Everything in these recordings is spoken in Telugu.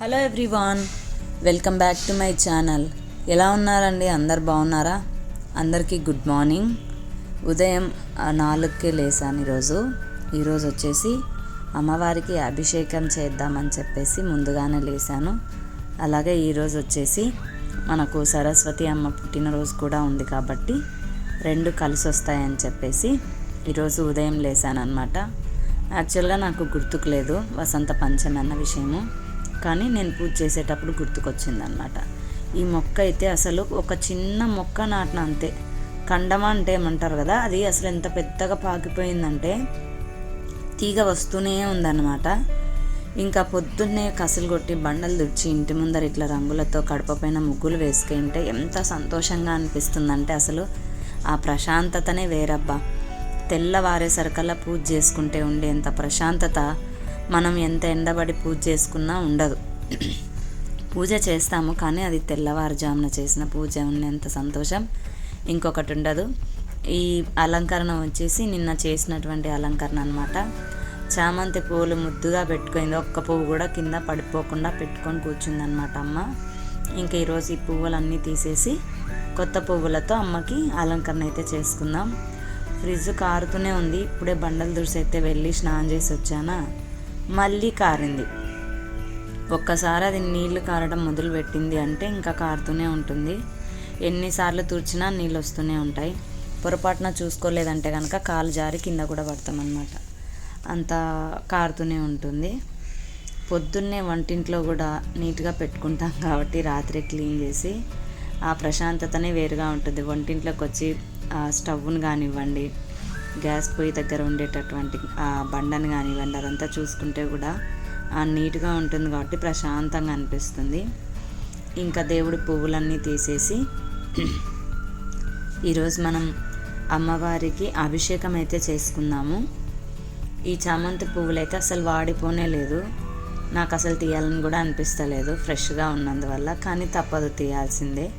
Hello everyone welcome back to my channel. ఎలా ఉన్నారండి? అందరు బాగున్నారా? అందరికీ గుడ్ మార్నింగ్. ఉదయం నాలుగుకే లేసాను ఈరోజు. ఈరోజు వచ్చేసి అమ్మవారికి అభిషేకం చేద్దామని చెప్పేసి ముందుగానే లేసాను. అలాగే ఈరోజు వచ్చేసి మనకు సరస్వతి అమ్మ పుట్టినరోజు కూడా ఉంది కాబట్టి రెండు కలిసి వస్తాయని చెప్పేసి ఈరోజు ఉదయం లేసాను అనమాట యాక్చువల్గా నాకు గుర్తుకు లేదు వసంత పంచమి అన్న విషయము. కానీ నేను పూజ చేసేటప్పుడు గుర్తుకొచ్చింది అనమాట ఈ మొక్క అయితే అసలు ఒక చిన్న మొక్క నాటిన అంతే. కండమ అంటే ఏమంటారు కదా అది అసలు ఎంత పెద్దగా పాకిపోయిందంటే తీగ వస్తూనే ఉందన్నమాట ఇంకా పొద్దున్నే కసులు కొట్టి బండలు దుడిచి ఇంటి ముందర ఇట్లా రంగులతో కడపపైన ముగ్గులు వేసుకుంటే ఎంత సంతోషంగా అనిపిస్తుందంటే అసలు ఆ ప్రశాంతతనే వేరబ్బా. తెల్లవారేసరికల్లా పూజ చేసుకుంటే ఉండేంత ప్రశాంతత మనం ఎంత ఎండబడి పూజ చేసుకున్నా ఉండదు. పూజ చేస్తాము కానీ అది తెల్లవారుజామున చేసిన పూజ ఉన్నంత సంతోషం. ఇంకొకటి ఉండదు. ఈ అలంకరణ వచ్చేసి నిన్న చేసినటువంటి అలంకరణ అనమాట చామంతి పువ్వులు ముద్దుగా పెట్టుకుంది. ఒక్క పువ్వు కూడా కింద పడిపోకుండా పెట్టుకొని కూర్చుందనమాట అమ్మ. ఇంకా ఈరోజు ఈ పువ్వులన్నీ తీసేసి కొత్త పువ్వులతో అమ్మకి అలంకరణ అయితే చేసుకుందాం. ఫ్రిడ్జ్ కారుతూనే ఉంది. ఇప్పుడే బండలు దుడిసి అయితే వెళ్ళి స్నానం చేసి వచ్చానా? మళ్ళీ కారింది. ఒక్కసారి అది నీళ్ళు కారడం మొదలు పెట్టింది అంటే ఇంకా కారుతూనే ఉంటుంది. ఎన్నిసార్లు తుడిచినా నీళ్ళు వస్తూనే ఉంటాయి. పొరపాటున చూసుకోలేదంటే కనుక కాలు జారి కింద కూడా పడతామన్నమాట. అంత కారుతూనే ఉంటుంది. పొద్దున్నే వంటింట్లో కూడా నీట్గా పెట్టుకుంటాం కాబట్టి రాత్రి క్లీన్ చేసి ఆ ప్రశాంతతనే వేరుగా ఉంటుంది. వంటింట్లోకి వచ్చి ఆ స్టవ్ను కానివ్వండి గ్యాస్ పొయ్యి దగ్గర ఉండేటటువంటి ఆ బండను కానివ్వండి అదంతా చూసుకుంటే కూడా ఆ నీట్గా ఉంటుంది కాబట్టి ప్రశాంతంగా అనిపిస్తుంది. ఇంకా దేవుడి పువ్వులన్నీ తీసేసి ఈరోజు మనం అమ్మవారికి అభిషేకం అయితే చేసుకుందాము. ఈ చామంతి పువ్వులు అయితే అసలు వాడిపోనే లేదు. నాకు అసలు తీయాలని కూడా అనిపిస్తలేదు ఫ్రెష్గా ఉన్నందువల్ల కానీ తప్పదు తీయాల్సిందే.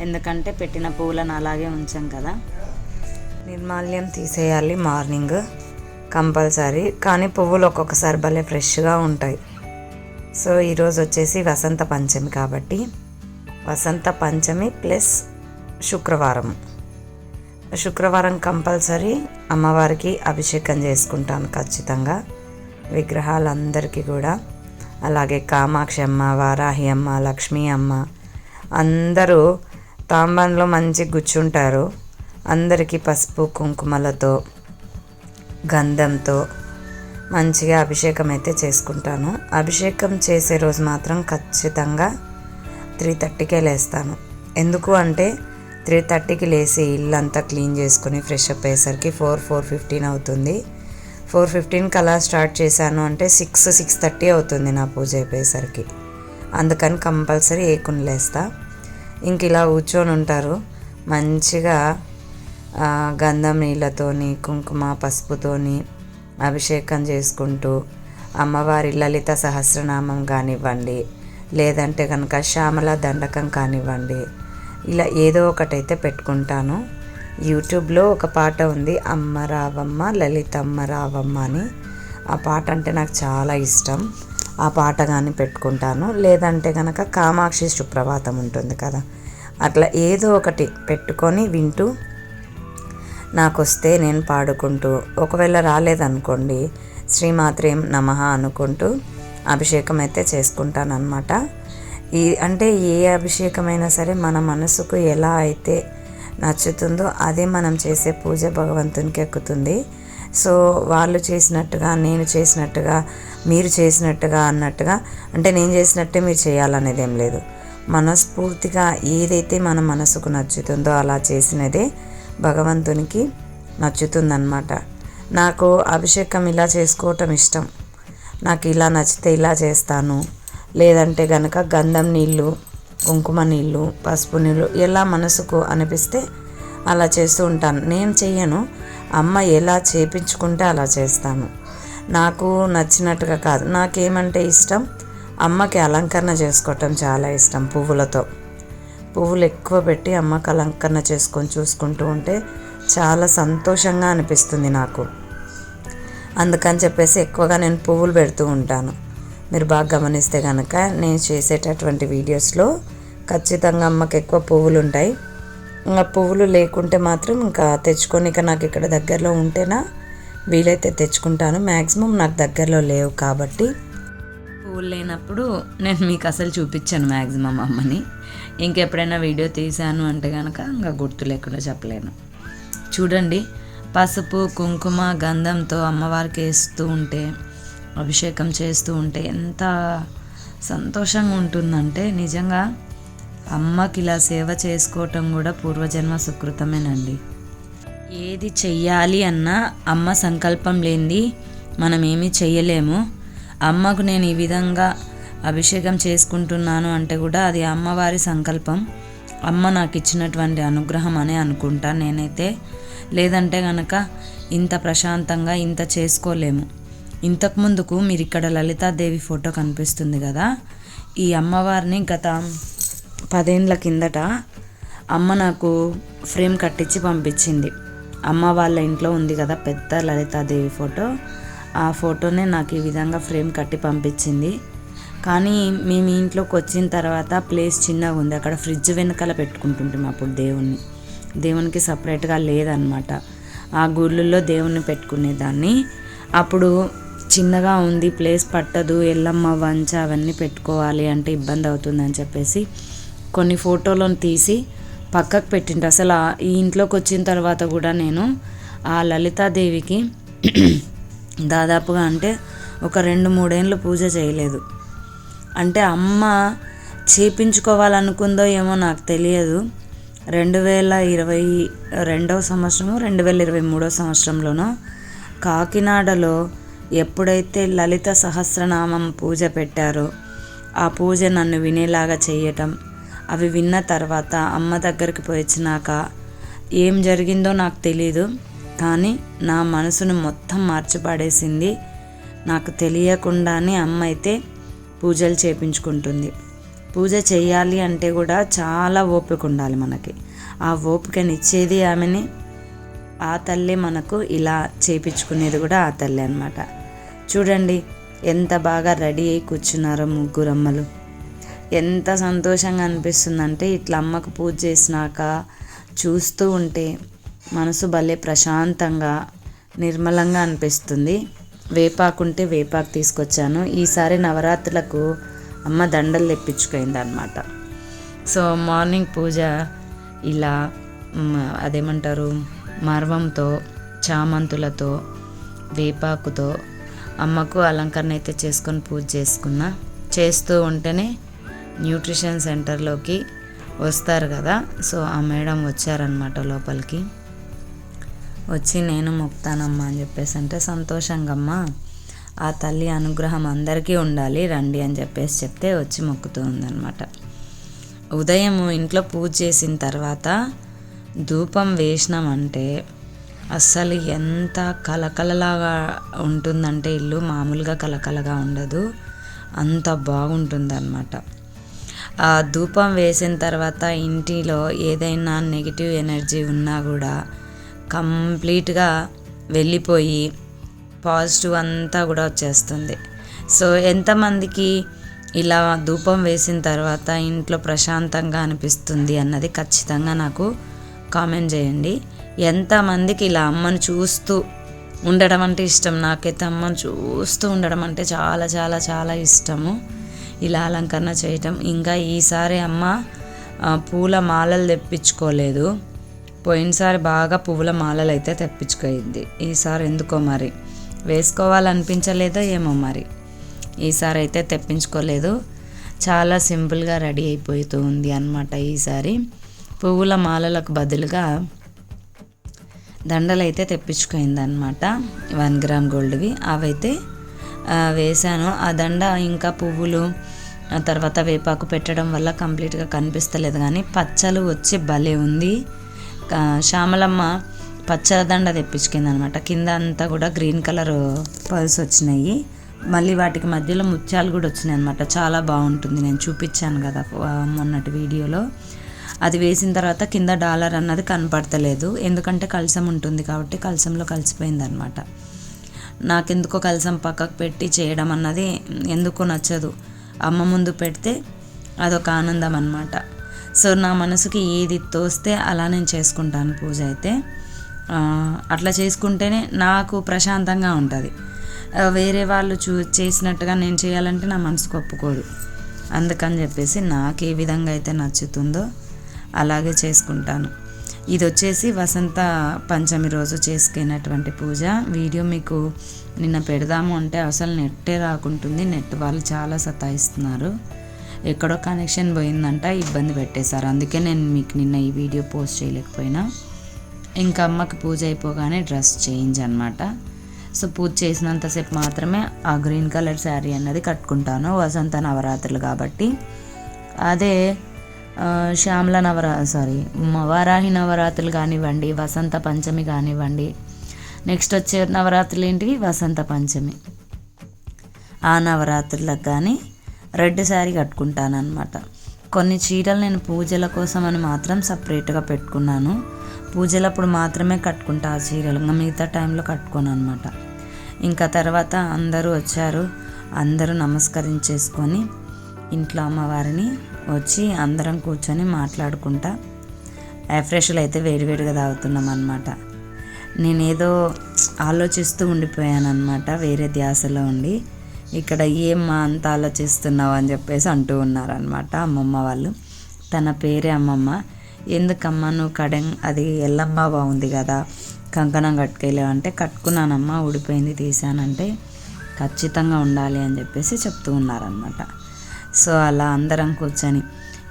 ఎందుకంటే పెట్టిన పువ్వులను అలాగే ఉంచాం కదా. నిర్మాల్యం తీసేయాలి మార్నింగ్ కంపల్సరీ. కానీ పువ్వులు ఒక్కొక్కసారి భలే ఫ్రెష్గా ఉంటాయి. సో ఈరోజు వచ్చేసి వసంత పంచమి కాబట్టి వసంత పంచమి ప్లస్ శుక్రవారం. శుక్రవారం కంపల్సరీ అమ్మవారికి అభిషేకం చేసుకుంటాను ఖచ్చితంగా విగ్రహాలందరికీ కూడా. అలాగే కామాక్షి అమ్మ వారాహి అమ్మ లక్ష్మీ అమ్మ అందరూ తాంబంలో మంచి గుచ్చుంటారు అందరికీ పసుపు కుంకుమలతో గంధంతో మంచిగా అభిషేకం అయితే చేసుకుంటాను. అభిషేకం చేసే రోజు మాత్రం ఖచ్చితంగా త్రీ థర్టీకే లేస్తాను. ఎందుకు అంటే త్రీ థర్టీకి లేచి ఇల్లంతా క్లీన్ చేసుకొని ఫ్రెష్ అప్ అయ్యేసరికి ఫోర్ ఫోర్ ఫిఫ్టీన్ అవుతుంది. ఫోర్ ఫిఫ్టీన్కి అలా స్టార్ట్ చేశాను అంటే సిక్స్ సిక్స్ థర్టీ అవుతుంది నా పూజ అయిపోయేసరికి. అందుకని కంపల్సరీ ఏకుని లేస్తా ఇంక ఇలా కూర్చొని ఉంటారు మంచిగా గంధం నీళ్ళతోని కుంకుమ పసుపుతోని అభిషేకం చేసుకుంటూ అమ్మవారి లలిత సహస్రనామం కానివ్వండి లేదంటే కనుక శ్యామల దండకం కానివ్వండి ఇలా ఏదో ఒకటైతే పెట్టుకుంటాను. యూట్యూబ్లో ఒక పాట ఉంది అమ్మ రావమ్మ లలితమ్మ రావమ్మ అని. ఆ పాట అంటే నాకు చాలా ఇష్టం. ఆ పాట కానీ పెట్టుకుంటాను. లేదంటే కనుక కామాక్షి సుప్రభాతం ఉంటుంది కదా. అట్లా ఏదో ఒకటి పెట్టుకొని వింటూ నాకు వస్తే నేను పాడుకుంటూ ఒకవేళ రాలేదనుకోండి శ్రీమాత్రేం నమ అనుకుంటూ అభిషేకం అయితే చేసుకుంటానన్నమాట. ఈ అంటే ఏ అభిషేకమైనా సరే మన మనసుకు ఎలా అయితే నచ్చుతుందో అదే మనం చేసే పూజ భగవంతునికి ఎక్కుతుంది. సో వాళ్ళు చేసినట్టుగా నేను చేసినట్టుగా మీరు చేసినట్టుగా అన్నట్టుగా అంటే నేను చేసినట్టే మీరు చేయాలనేది ఏం లేదు. మనస్ఫూర్తిగా ఏదైతే మన మనసుకు నచ్చుతుందో అలా చేసినదే భగవంతునికి నచ్చుతుందన్నమాట. నాకు అభిషేకం ఇలా చేసుకోవటం ఇష్టం. నాకు ఇలా నచ్చితే ఇలా చేస్తాను. లేదంటే గనక గంధం నీళ్ళు కుంకుమ నీళ్ళు పసుపు నీళ్ళు ఎలా మనసుకు అనిపిస్తే అలా చేస్తూ ఉంటాను. నేను చెయ్యను. అమ్మ ఎలా చేపించుకుంటే అలా చేస్తాను. నాకు నచ్చినట్టుగా కాదు. నాకేమంటే ఇష్టం? అమ్మకి అలంకరణ చేసుకోవటం చాలా ఇష్టం పువ్వులతో. పువ్వులు ఎక్కువ పెట్టి అమ్మకు అలంకరణ చేసుకొని చూసుకుంటూ ఉంటే చాలా సంతోషంగా అనిపిస్తుంది నాకు. అందుకని చెప్పేసి ఎక్కువగా నేను పువ్వులు పెడుతూ ఉంటాను. మీరు బాగా గమనిస్తే కనుక నేను చేసేటటువంటి వీడియోస్లో ఖచ్చితంగా అమ్మకి ఎక్కువ పువ్వులు ఉంటాయి. ఇంకా పువ్వులు లేకుంటే మాత్రం ఇంకా తెచ్చుకొని ఇక నాకు ఇక్కడ దగ్గరలో ఉంటేనా వీలైతే తెచ్చుకుంటాను. మ్యాక్సిమం నాకు దగ్గరలో లేవు కాబట్టి. పువ్వులు లేనప్పుడు నేను మీకు అసలు చూపించాను మ్యాక్సిమం అమ్మని. ఇంకెప్పుడైనా వీడియో తీశాను అంటే కనుక ఇంకా గుర్తు లేకుండా చెప్పలేను. చూడండి పసుపు కుంకుమ గంధంతో అమ్మవారికి వేస్తూ ఉంటే అభిషేకం చేస్తూ ఉంటే ఎంత సంతోషంగా ఉంటుందంటే నిజంగా అమ్మకి ఇలా సేవ చేసుకోవటం కూడా పూర్వజన్మ సుకృతమేనండి. ఏది చెయ్యాలి అన్నా అమ్మ సంకల్పం లేనిది మనం ఏమీ చెయ్యలేము. అమ్మకు నేను ఈ విధంగా అభిషేకం చేసుకుంటున్నాను అంటే కూడా అది అమ్మవారి సంకల్పం. అమ్మ నాకు ఇచ్చినటువంటి అనుగ్రహం అనే అనుకుంటా నేనైతే. లేదంటే గనక ఇంత ప్రశాంతంగా ఇంత చేసుకోలేము. ఇంతకు ముందుకు మీరు ఇక్కడ లలితాదేవి ఫోటో కనిపిస్తుంది కదా ఈ అమ్మవారిని గత పదేండ్ల కిందట అమ్మ నాకు ఫ్రేమ్ కట్టించి పంపించింది. అమ్మ వాళ్ళ ఇంట్లో ఉంది కదా పెద్ద లలితాదేవి ఫోటో. ఆ ఫోటోనే నాకు ఈ విధంగా ఫ్రేమ్ కట్టి పంపించింది. కానీ మేము ఇంట్లోకి వచ్చిన తర్వాత ప్లేస్ చిన్నగా ఉంది. అక్కడ ఫ్రిడ్జ్ వెనకాల పెట్టుకుంటుంటాం అప్పుడు దేవుణ్ణి. దేవునికి సపరేట్గా లేదనమాట. ఆ గుళ్ళల్లో దేవుణ్ణి పెట్టుకునేదాన్ని. అప్పుడు చిన్నగా ఉంది ప్లేస్ పట్టదు ఎల్లమ్మ వంచ అవన్నీ పెట్టుకోవాలి అంటే ఇబ్బంది అవుతుందని చెప్పేసి కొన్ని ఫోటోలను తీసి పక్కకు పెట్టిండు అసలు ఈ ఇంట్లోకి వచ్చిన తర్వాత కూడా నేను ఆ లలితాదేవికి దాదాపుగా అంటే ఒక రెండు మూడేళ్ళు పూజ చేయలేదు. అంటే అమ్మ చేపించుకోవాలనుకుందో ఏమో నాకు తెలియదు. రెండు వేల ఇరవై రెండవ సంవత్సరము రెండు వేల ఇరవై మూడో సంవత్సరంలోనో కాకినాడలో ఎప్పుడైతే లలిత సహస్రనామం పూజ పెట్టారో ఆ పూజ నన్ను వినేలాగా చేయటం అవి విన్న తర్వాత అమ్మ దగ్గరికి పోయిచ్చినాక ఏం జరిగిందో నాకు తెలీదు. కానీ నా మనసును మొత్తం మార్చిపడేసింది. నాకు తెలియకుండానే అమ్మ అయితే పూజలు చేపించుకుంటుంది. పూజ చేయాలి అంటే కూడా చాలా ఓపిక ఉండాలి మనకి. ఆ ఓపికనిచ్చేది ఆమెని ఆ తల్లి మనకు ఇలా చేపించుకునేది కూడా ఆ తల్లి అనమాట చూడండి ఎంత బాగా రెడీ అయి కూర్చున్నారో ముగ్గురమ్మలు. ఎంత సంతోషంగా అనిపిస్తుందంటే ఇట్లా అమ్మకు పూజ చేసినాక చూస్తూ ఉంటే మనసు భలే ప్రశాంతంగా నిర్మలంగా అనిపిస్తుంది. వేపాకుంటే వేపాకు తీసుకొచ్చాను. ఈసారి నవరాత్రులకు అమ్మ దండలు తెప్పించుకుంది అనమాట సో మార్నింగ్ పూజ ఇలా అదేమంటారు మర్వంతో చామంతులతో వేపాకుతో అమ్మకు అలంకరణ అయితే చేసుకొని పూజ చేసుకున్నా. చేస్తూ ఉంటేనే న్యూట్రిషన్ సెంటర్లోకి వస్తారు కదా. సో ఆ మేడం వచ్చారనమాట లోపలికి. వచ్చి నేను మొక్తానమ్మా అని చెప్పేసి అంటే సంతోషంగా ఆ తల్లి అనుగ్రహం అందరికీ ఉండాలి రండి అని చెప్పేసి చెప్తే వచ్చి మొక్కుతూ ఉందన్నమాట ఉదయం ఇంట్లో పూజ చేసిన తర్వాత ధూపం వేసినామంటే అస్సలు ఎంత కలకలలాగా ఉంటుందంటే ఇల్లు మామూలుగా కలకలగా ఉండదు అంత బాగుంటుందన్నమాట. ఆ ధూపం వేసిన తర్వాత ఇంటిలో ఏదైనా నెగిటివ్ ఎనర్జీ ఉన్నా కూడా కంప్లీట్గా వెళ్ళిపోయి పాజిటివ్ అంతా కూడా వచ్చేస్తుంది. సో ఎంతమందికి ఇలా ధూపం వేసిన తర్వాత ఇంట్లో ప్రశాంతంగా అనిపిస్తుంది అన్నది ఖచ్చితంగా నాకు కామెంట్ చేయండి. ఎంతమందికి ఇలా అమ్మను చూస్తూ ఉండడం అంటే ఇష్టం? నాకైతే అమ్మను చూస్తూ ఉండడం అంటే చాలా చాలా చాలా ఇష్టము. ఇలా అలంకరణ చేయటం. ఇంకా ఈసారి అమ్మ పూల మాలలు తెప్పించుకోలేదు. పోయినసారి బాగా పువ్వుల మాలలు అయితే తెప్పించుకోయింది ఈసారి ఎందుకో మరి? వేసుకోవాలనిపించలేదో ఏమో మరి? ఈసారి అయితే తెప్పించుకోలేదు. చాలా సింపుల్గా రెడీ అయిపోతూ ఉంది అనమాట ఈసారి. పువ్వుల మాలలకు బదులుగా దండలు అయితే తెప్పించుకుందనమాట వన్ గ్రామ్ గోల్డ్వి. అవైతే వేశాను. ఆ దండ ఇంకా పువ్వులు తర్వాత వేపాకు పెట్టడం వల్ల కంప్లీట్గా కనిపిస్తలేదు కానీ పచ్చలు వచ్చి భలే ఉంది. శ్యామలమ్మ పచ్చదండ తెప్పించుకుంది అనమాట కింద అంతా కూడా గ్రీన్ కలర్ పల్స్ వచ్చినాయి. మళ్ళీ వాటికి మధ్యలో ముత్యాలు కూడా వచ్చినాయి అనమాట చాలా బాగుంటుంది. నేను చూపించాను కదా మొన్నటి వీడియోలో. అది వేసిన తర్వాత కింద డాలర్ అన్నది కనపడతలేదు. ఎందుకంటే కలసం ఉంటుంది కాబట్టి కలసంలో కలిసిపోయింది అనమాట నాకెందుకో కలసం పక్కకు పెట్టి చేయడం అన్నది ఎందుకో నచ్చదు. అమ్మ ముందు పెడితే అదొక ఆనందం అనమాట సో నా మనసుకి ఏది తోస్తే అలా నేను చేసుకుంటాను పూజ అయితే. అట్లా చేసుకుంటేనే నాకు ప్రశాంతంగా ఉంటుంది. వేరే వాళ్ళు చూ చేసినట్టుగా నేను చేయాలంటే నా మనసుకు ఒప్పుకోదు. అందుకని చెప్పేసి నాకు ఏ విధంగా అయితే నచ్చుతుందో అలాగే చేసుకుంటాను. ఇది వచ్చేసి వసంత పంచమి రోజు చేసుకునేటువంటి పూజ. వీడియో మీకు నిన్న పెడదాము అంటే అసలు నెట్టే రాకుంటుంది. నెట్ వాళ్ళు చాలా సతాయిస్తున్నారు. ఎక్కడో కనెక్షన్ పోయిందంట ఇబ్బంది పెట్టేశారు. అందుకే నేను మీకు నిన్న ఈ వీడియో పోస్ట్ చేయలేకపోయినా. ఇంకా అమ్మకి పూజ అయిపోగానే డ్రెస్ చేంజ్ అనమాట సో పూజ చేసినంతసేపు మాత్రమే ఆ గ్రీన్ కలర్ శారీ అన్నది కట్టుకుంటాను. వసంత నవరాత్రులు కాబట్టి. అదే శ్యామల నవరా సారీ వారాహి నవరాత్రులు కానివ్వండి వసంత పంచమి కానివ్వండి. నెక్స్ట్ వచ్చే నవరాత్రులు ఏంటివి? వసంత పంచమి. ఆ నవరాత్రులకు కానీ రెడ్ శారీ కట్టుకుంటాను అనమాట కొన్ని చీరలు నేను పూజల కోసం అని మాత్రం సపరేట్గా పెట్టుకున్నాను. పూజలప్పుడు మాత్రమే కట్టుకుంటా ఆ చీరలు ఇంకా మిగతా టైంలో కట్టుకోను అనమాట ఇంకా తర్వాత అందరూ వచ్చారు. అందరూ నమస్కరించేసుకొని ఇంట్లో అమ్మవారిని వచ్చి అందరం కూర్చొని మాట్లాడుకుంటా. ఫ్రెష్లు అయితే వేడివేడిగా తాగుతున్నాం అనమాట నేనేదో ఆలోచిస్తూ ఉండిపోయాను అనమాట వేరే ధ్యాసలో ఉండి. ఇక్కడ ఏమ్మా అంత ఆలోచిస్తున్నావు అని చెప్పేసి అంటూ ఉన్నారనమాట అమ్మమ్మ వాళ్ళు. తన పేరే అమ్మమ్మ. ఎందుకమ్మా నువ్వు కడెం అది ఎల్లమ్మ బాగుంది కదా. కంకణం కట్టుకెళ్ళావు అంటే కట్టుకున్నానమ్మా ఊడిపోయింది తీసానంటే ఖచ్చితంగా ఉండాలి అని చెప్పేసి చెప్తూ ఉన్నారనమాట సో అలా అందరం కూర్చొని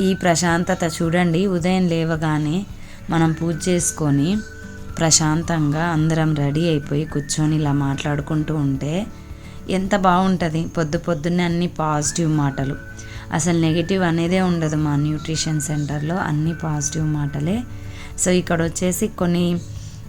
ఈ ప్రశాంతత చూడండి ఉదయం లేవగానే మనం పూజ చేసుకొని ప్రశాంతంగా అందరం రెడీ అయిపోయి కూర్చొని ఇలా మాట్లాడుకుంటూ ఉంటే ఎంత బాగుంటుంది? పొద్దు పొద్దున్నే అన్ని పాజిటివ్ మాటలు. అసలు నెగిటివ్ అనేదే ఉండదు మా న్యూట్రిషన్ సెంటర్లో అన్ని పాజిటివ్ మాటలే. సో ఇక్కడ వచ్చేసి కొన్ని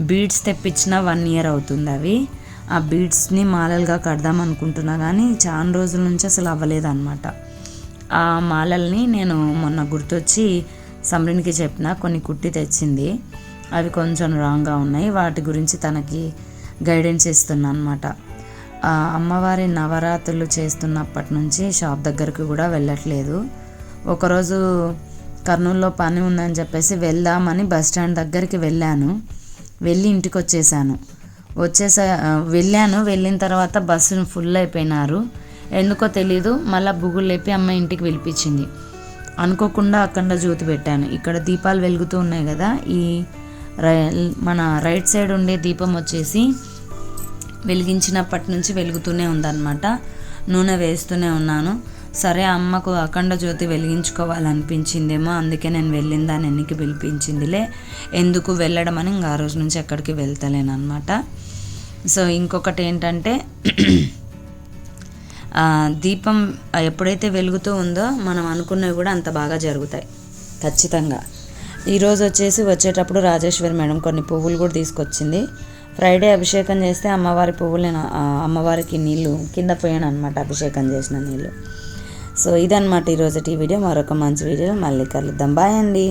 బీడ్స్ తెప్పించిన వన్ ఇయర్ అవుతుంది అవి. ఆ బీడ్స్ని మాలలుగా కడదాం అనుకుంటున్నా కానీ చాలా రోజుల నుంచి అసలు అవ్వలేదన్నమాట. ఆ మాలల్ని నేను మొన్న గుర్తొచ్చి సమ్రిన్కి చెప్పిన కొన్ని కుట్టి తెచ్చింది. అవి కొంచెం రాంగ్గా ఉన్నాయి. వాటి గురించి తనకి గైడెన్స్ ఇస్తున్నా అనమాట అమ్మవారి నవరాత్రులు చేస్తున్నప్పటి నుంచి షాప్ దగ్గరికి కూడా వెళ్ళట్లేదు. ఒకరోజు కర్నూలులో పని ఉందని చెప్పేసి వెళ్దామని బస్ స్టాండ్ దగ్గరికి వెళ్ళాను. వెళ్ళి ఇంటికి వచ్చేసాను వచ్చేసా వెళ్ళాను. వెళ్ళిన తర్వాత బస్సు ఫుల్ అయిపోయినారు. ఎందుకో తెలీదు. మళ్ళీ బుగులు లేపి అమ్మ ఇంటికి పిలిపించింది. అనుకోకుండా అక్కడ జ్యోతి పెట్టాను. ఇక్కడ దీపాలు వెలుగుతూ ఉన్నాయి కదా ఈ రై- మన రైట్ సైడ్ ఉండే దీపం వచ్చేసి వెలిగించినప్పటి నుంచి వెలుగుతూనే ఉందన్నమాట. నూనె వేస్తూనే ఉన్నాను. సరే అమ్మకు అఖండ జ్యోతి వెలిగించుకోవాలనిపించిందేమో అందుకే నేను వెళ్ళిందా దాన్ని ఎన్నికి పిలిపించిందిలే. ఎందుకు వెళ్ళడం అని ఇంకా ఆ రోజు నుంచి ఎక్కడికి వెళ్తలేనమాట సో ఇంకొకటి ఏంటంటే దీపం ఎప్పుడైతే వెలుగుతూ ఉందో మనం అనుకున్నవి కూడా అంత బాగా జరుగుతాయి. ఖచ్చితంగా. ఈరోజు వచ్చేసి వచ్చేటప్పుడు రాజేశ్వరి మేడం కొన్ని పువ్వులు కూడా తీసుకొచ్చింది. ఫ్రైడే అభిషేకం చేస్తే అమ్మవారి పువ్వులు నేను అమ్మవారికి నీళ్ళు కింద పోయాను అనమాట అభిషేకం చేసిన నీళ్ళు. సో ఇదనమాట ఈరోజు ఈ వీడియో. మరొక మంచి వీడియో మళ్ళీ కలుద్దాం. బాయ్ అండి.